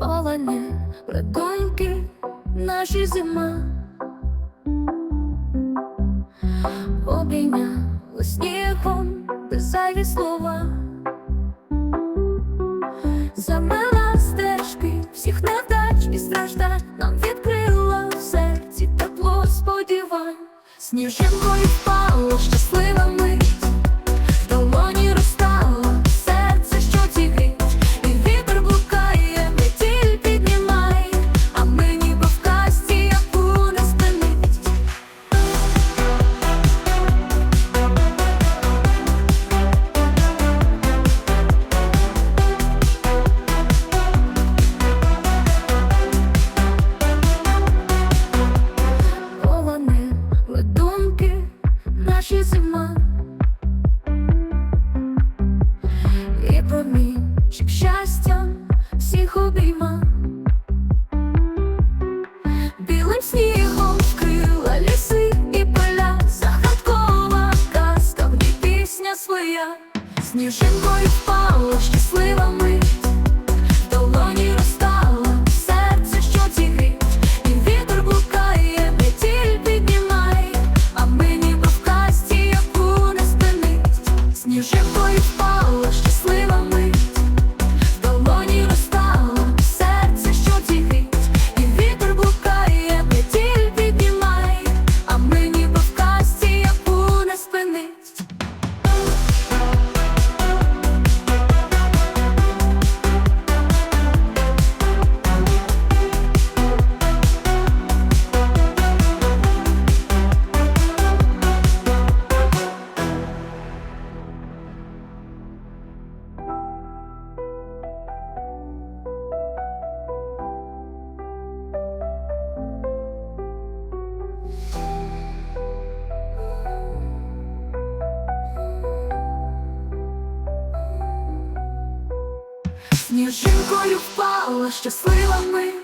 Олені, ледоньки, наші зима. Обійняли снігом без зайві слова. Замила стежки всіх невдач і страждань Нам відкрила в серці тепло сподівань Сніжинкою впала щаслива наші зима. І промінчик щастя всіх обійма. Білим снігом вкрила ліси і поля Загадкова казка, в ній пісня своя. Сніжинкою Сніжинкою впала щаслива мить